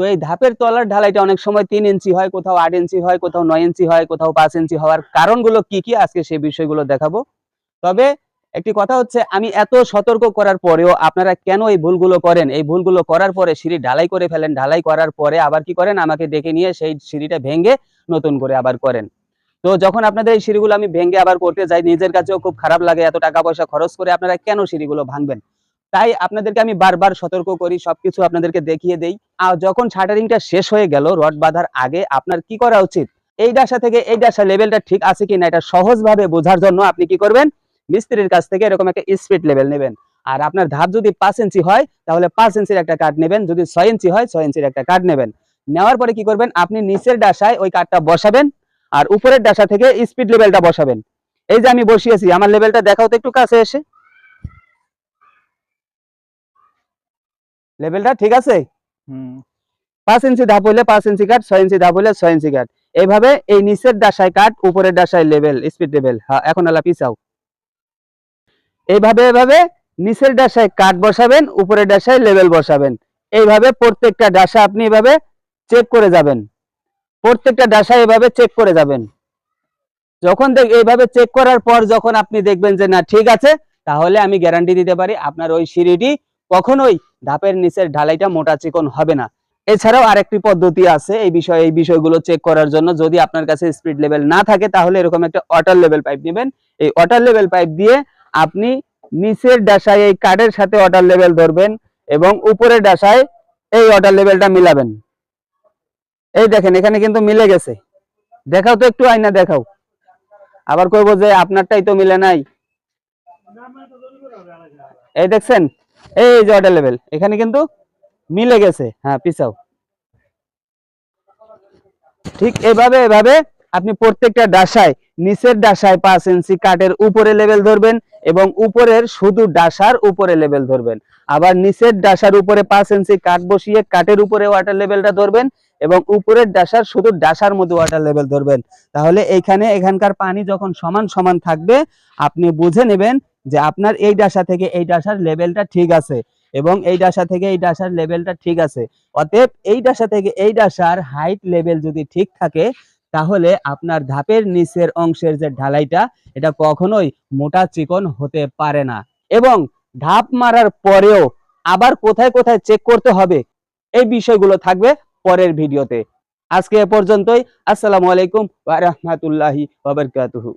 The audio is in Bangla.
তো এই ধাপের তলার ঢালাইটা অনেক সময় তিন ইঞ্চি হয়, কোথাও আট ইঞ্চি হয়, কোথাও নয় ইঞ্চি হয়, কোথাও পাঁচ ইঞ্চি হওয়ার কারণগুলো কি কি? আজকে সেই বিষয়গুলো দেখাবো। তবে একটি কথা হচ্ছে, আমি এত সতর্ক করার পরেও আপনারা কেন এই ভুলগুলো করেন? এই ভুলগুলো করার পরে সিঁড়ি ঢালাই করে ফেলেন, ঢালাই করার পরে আবার কি করেন? আমাকে ডেকে নিয়ে সেই সিঁড়িটা ভেঙে নতুন করে আবার করেন। তো যখন আপনাদের এই সিঁড়িগুলো আমি ভেঙে আবার করতে যাই, নিজের কাছেও খুব খারাপ লাগে, এত টাকা পয়সা খরচ করে আপনারা কেন সিঁড়িগুলো ভাঙবেন? তাই আপনাদেরকে আমি বারবার সতর্ক করি, সবকিছু আপনাদেরকে দেখিয়ে দেই। আর যখন শাটারিংটা শেষ হয়ে গেল, রড বাঁধার আগে আপনার কি করা উচিত? এই ডাসা থেকে এই ডাসা লেভেলটা ঠিক আছে কিনা এটা সহজভাবে বোঝার জন্য আপনি কি করবেন? মিস্ত্রির কাছ থেকে এরকম একটা স্পিড লেভেল নেবেন। আর আপনার ধাপ যদি পাঁচ ইঞ্চি হয়, তাহলে পাঁচ ইঞ্চির একটা কাঠ নেবেন। যদি ছয় ইঞ্চি হয়, ছয় ইঞ্চির একটা কাঠ নেবেন। নেওয়ার পরে কি করবেন? আপনি নিচের ডাসায় ওই কাঠটা বসাবেন আর উপরের ডাসা থেকে স্পিড লেভেলটা বসাবেন। এই যে আমি বসিয়েছি, আমার লেভেলটা দেখাও তো একটু কাছে এসে। লেভেলটা ঠিক আছে? পাঁচ ইঞ্চি ধাপ হইলে পাঁচ ইঞ্চি কাঠ ছয় ইঞ্চি ধাপ হলে ছয় ইঞ্চি কাঠ এইভাবে এই নিচের ডাসায় কাঠ উপরের ডাসায় লেভেল স্পিড লেভেল। হ্যাঁ এখন আলা পিছাও। এইভাবে এভাবে নিচের ডাসায় কাঠ বসাবেন উপরের ডাসায় লেভেল বসাবেন। এইভাবে প্রত্যেকটা ডাসা আপনি এভাবে চেক করে যাবেন। প্রত্যেকটা ডাসা এভাবে চেক করে যাবেন। যখন দেখ এইভাবে চেক করার পর যখন আপনি দেখবেন যে না ঠিক আছে তাহলে আমি গ্যারান্টি দিতে পারি আপনার ওই সিঁড়িটি কখনোই ধাপের নিচের ঢালাইটা মোটা চিকন হবে না। এছাড়াও আরেকটি পদ্ধতি আছে এই বিষয়ে, এই বিষয়গুলো চেক করার জন্য। যদি আপনার কাছে স্পিড লেভেল না থাকে, তাহলে এরকম একটা ওয়াটার লেভেল পাইপ নেবেন। এই ওয়াটার লেভেল পাইপ দিয়ে আপনি নিচের ডাসায় এই কার্ডের সাথে ওয়াটার লেভেল ধরবেন এবং উপরের ডাসায় এই ওয়াটার লেভেলটা মিলাবেন। এই দেখেন, এখানে কিন্তু মিলে গেছে। দেখাও তো একটু, আয়না দেখাও। আবার কইবো যে আপনারটাই তো মিলে নাই। এই দেখছেন? এই যে ওয়াটার লেভেল এখানে কিন্তু মিলে গেছে। হ্যাঁ ঠিক এভাবে এভাবে আপনি প্রত্যেকটা ডাসায়, নিচের ডাসায় পাঁচ ইঞ্চি কাঠের উপরে লেভেল ধরবেন এবং উপরের শুধু ডাসার উপরে লেভেল ধরবেন। আবার নিচের ডাসার উপরে পাঁচ ইঞ্চি কাঠ বসিয়ে কাঠের উপরে ওয়াটার লেভেলটা ধরবেন এবং উপরের ডাসার শুধু ডাসার মধ্যে ওয়াটার লেভেল ধরবেন। তাহলে এইখানে এখানকার পানি যখন সমান সমান থাকবে, আপনি বুঝে নেবেন যে আপনার এই ডাসা থেকে এই ডাসার লেভেলটা ঠিক আছে এবং এই ডাসা থেকে এই ডাসার লেভেলটা ঠিক আছে। অতএব এই ডাসা থেকে এই ডাসার হাইট লেভেল যদি ঠিক থাকে, তাহলে আপনার ধাপের নিচের অংশের যে ঢালাইটা, এটা কখনোই মোটা চিকন হতে পারে না। এবং ধাপ মারার পরেও আবার কোথায় কোথায় চেক করতে হবে, এই বিষয়গুলো থাকবে পরের ভিডিওতে। আজকে এ পর্যন্তই। আসসালামু আলাইকুম ওয়া বারাকাতুহু।